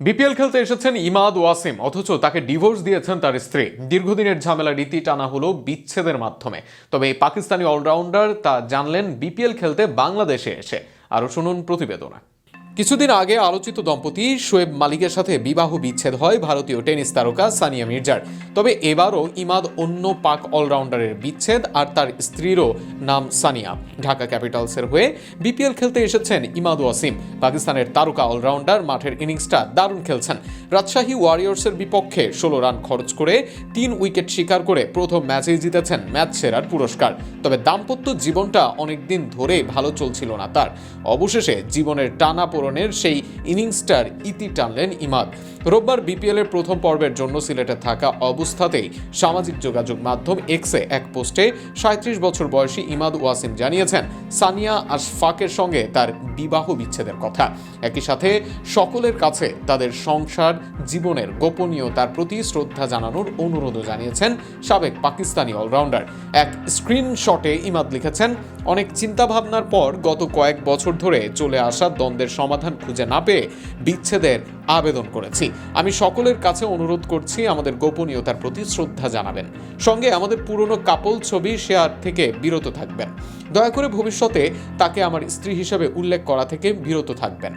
BPL খেলতে এসেছেন ইমাদ ওয়াসিম, অথচ তাকে ডিভোর্স দিয়েছেন তার স্ত্রী। দীর্ঘদিনের ঝামেলা রীতি টানা হলো বিচ্ছেদের মাধ্যমে। তবে এই পাকিস্তানি অলরাউন্ডার তা জানলেন, বিপিএল খেলতে বাংলাদেশে এসে। আরও শুনুন প্রতিবেদনা। কিছুদিন আগে আলোচিত দম্পতি শোয়েব মালিকের সাথে বিবাহ বিচ্ছেদ হয় ভারতীয় টেনিস তারকা সানিয়া মির্জার। তবে এবারও ইমাদ অন্য পাক অলরাউন্ডারের বিচ্ছেদ আর তার স্ত্রীরও নাম সানিয়া। ঢাকা ক্যাপিটালসের হয়ে বিপিএল খেলতে এসেছেন ইমাদ ওয়াসিম পাকিস্তানের তারকা অলরাউন্ডার মাঠের ইনিংসটা দারুণ খেলছেন। রাজশাহী ওয়ারিয়র্সের বিপক্ষে ষোলো রান খরচ করে তিন উইকেট শিকার করে প্রথম ম্যাচেই জিতেছেন ম্যাচ সেরার পুরস্কার। তবে দাম্পত্য জীবনটা অনেকদিন ধরে ভালো চলছিল না তার। অবশেষে জীবনের টানা পূরণের সেই ইনিংসটার ইতি টানলেন ইমাদ। রোববার বিপিএল এর প্রথম পর্বের জন্য সিলেটে থাকা অবস্থাতেই সামাজিক যোগাযোগ মাধ্যম এক্সে এক পোস্টে সাঁত্রিশ বছর বয়সী ইমাদ ওয়াসিম জানিয়েছেন, সানিয়া আশফাকের সঙ্গে তার বিবাহ বিচ্ছেদের কথা। একই সাথে সকলের কাছে তাদের সংসার, জীবনের গোপনীয়তার প্রতি শ্রদ্ধা জানানোর অনুরোধও জানিয়েছেন সাবেক পাকিস্তানি অলরাউন্ডার। এক স্ক্রিনশটে ইমাদ লিখেছেন অনেক চিন্তা ভাবনার পর গত কয়েক বছর ধরে চলে আসা দ্বন্দ্বের সমাধান খুঁজে না পেয়ে বিচ্ছেদের আবেদন করেছি। আমি সকলের কাছে অনুরোধ করছি আমাদের গোপনীয়তার প্রতি শ্রদ্ধা জানাবেন। সঙ্গে আমাদের পুরনো কাপল ছবি শেয়ার থেকে বিরত থাকবেন। দয়া করে ভবিষ্যতে তাকে আমার স্ত্রী হিসেবে উল্লেখ করা থেকে বিরত থাকবেন।